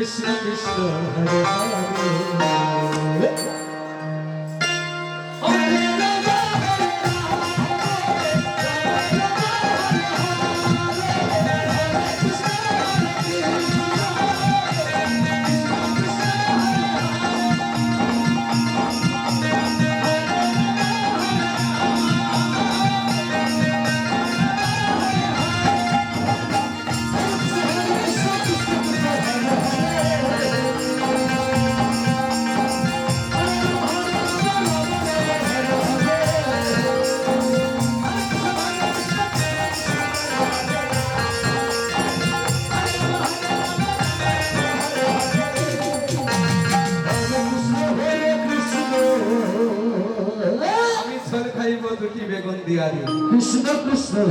Krishna Krishna Hare Hare diyarıyor. Kışlı kışlı.